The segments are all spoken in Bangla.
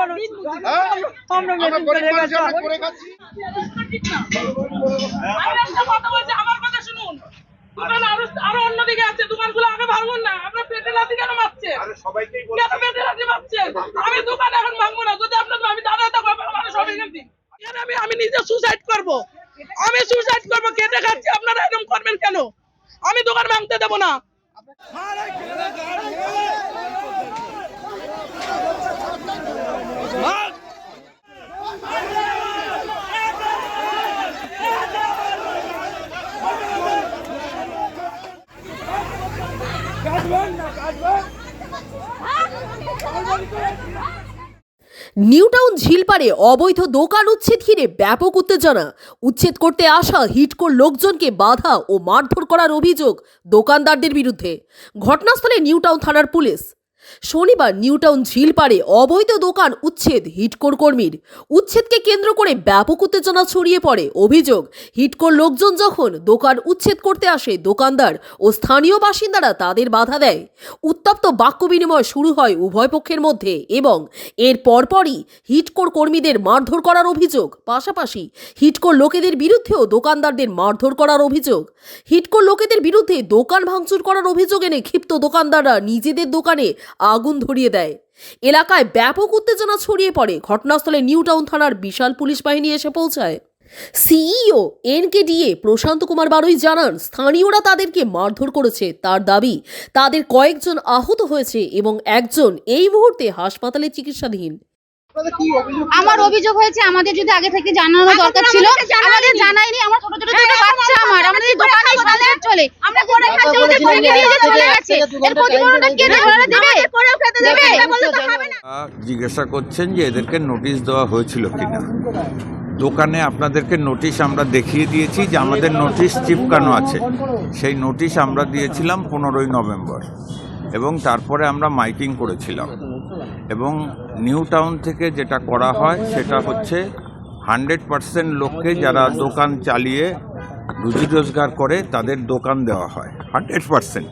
মানুষ হ্যাঁ? আমরা আমরা করে খাচ্ছি। কথা শুনুন। দোকান আরো- আরও অন্যদিকে আছে, দোকানগুলো আগে ভাঙুন না। আপনার পেটে লাথি কেন মারছেন? কেন পেটে লাথি মারছেন? আমি দোকান এখন ভাঙবো না। যদি আপনার আমি দাঁড়াতে পারব, আমার সব এখান এখানে আমি আমি নিজে সুসাইড করব আমি সুসাইড করব কেটে খাচ্ছি আপনারা এরকম করবেন কেন আমি দোকান ভাঙতে দেবো না নিউটাউন ঝিলপাড়ে অবৈধ দোকান উচ্ছেদ ঘিরে ব্যাপক উত্তেজনা। উচ্ছেদ করতে আসা হিটকোর লোকজনকে বাধা ও মারধর করার অভিযোগ দোকানদারদের বিরুদ্ধে। ঘটনাস্থলে নিউটাউন থানার পুলিশ। শনিবার নিউটাউন ঝিলপাড়ে অবৈধ দোকান উচ্ছেদ হিটকোর কর্মীর। উচ্ছেদকে কেন্দ্র করে ব্যাপক উত্তেজনা ছড়িয়ে পড়ে। অভিযোগ, হিটকোর লোকজন যখন দোকান উচ্ছেদ করতে আসে, দোকানদার ও স্থানীয় বাসিন্দারা তাদের বাধা দেয়। উত্তপ্ত বাক্য বিনিময় শুরু হয় উভয় পক্ষের মধ্যে এবং এর পরপরই হিটকোর কর্মীদের মারধর করার অভিযোগ। পাশাপাশি হিটকোর লোকেদের বিরুদ্ধেও দোকানদারদের মারধর করার অভিযোগ। হিটকোর লোকেদের বিরুদ্ধে দোকান ভাঙচুর করার অভিযোগ এনে ক্ষিপ্ত দোকানদাররা নিজেদের দোকানে আগুন ধরিয়ে দেয়। এলাকায় ব্যাপক উত্তেজনা ছড়িয়ে পড়ে। ঘটনাস্থলে নিউ টাউন থানার বিশাল পুলিশ বাহিনী এসে পৌঁছায়। সিইও এনকেডিএ প্রশান্ত কুমার বারুই জানান, স্থানীয়রা তাদেরকে মারধর করেছে। তার দাবি, তাদের কয়েকজন আহত হয়েছে এবং একজন এই মুহূর্তে হাসপাতালে চিকিৎসাধীন? আমার অভিযোগ হয়েছে আমাদের যদি আগে থেকে জানানো দরকার ছিল আমাদের জানাইনি আমার ছোট ছোট ছোট বাচ্চা আমার। আমাদের এই দোকানে সংসার চলে। আমরা করে খাচ্ছি ওদের করে নিয়ে যে চলে গেছে। এর প্রতিফলনটা কে দেবে? করেও খেতে দেবে বলতে তো হবে না। জিজ্ঞাসা করছেন যে এদেরকে নোটিশ দেওয়া হয়েছিল কিনা? দোকানে আপনাদেরকে নোটিশ আমরা দেখিয়ে দিয়েছি যে আমাদের নোটিশ চিপকানো আছে। সেই নোটিশ আমরা দিয়েছিলাম পনেরোই নভেম্বর এবং তারপরে আমরা মাইকিং করেছিলাম। এবং নিউ টাউন থেকে যেটা করা হয়, সেটা হচ্ছে হান্ড্রেড পার্সেন্ট লোককে যারা দোকান চালিয়ে রুজি রোজগার করে, তাদের দোকান দেওয়া হয়, হান্ড্রেড পার্সেন্ট।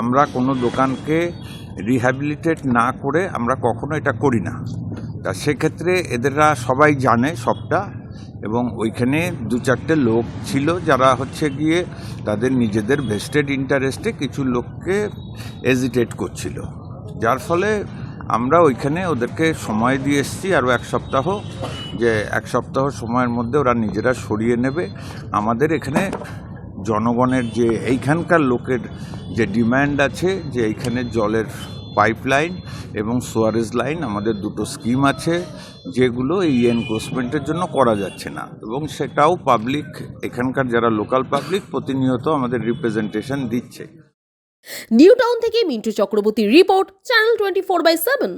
আমরা কোনো দোকানকে রিহ্যাবিলিটেট না করে আমরা কখনো এটা করি না। তা সেক্ষেত্রে এদেররা সবাই জানে সবটা এবং ওইখানে দু চারটে লোক ছিল যারা হচ্ছে গিয়ে তাদের নিজেদের ভেস্টেড ইন্টারেস্টে কিছু লোককে এজিটেট করছিল। যার ফলে আমরা ওইখানে ওদেরকে সময় দিয়ে এসেছি, আরও এক সপ্তাহ, যে এক সপ্তাহ সময়ের মধ্যে ওরা নিজেরা সরিয়ে নেবে। আমাদের এখানে জনগণের যে, এইখানকার লোকের যে ডিমান্ড আছে, যে এইখানে জলের পাইপলাইন এবং সোয়ারেজ লাইন, আমাদের দুটো স্কিম আছে, যেগুলো এই এনক্রোচমেন্টের জন্য করা যাচ্ছে না। এবং সেটাও পাবলিক, এখানকার যারা লোকাল পাবলিক, প্রতিনিয়ত আমাদের রিপ্রেজেন্টেশন দিচ্ছে। নিউটাউন থেকে Mintu Chakraborty report channel twenty four by seven.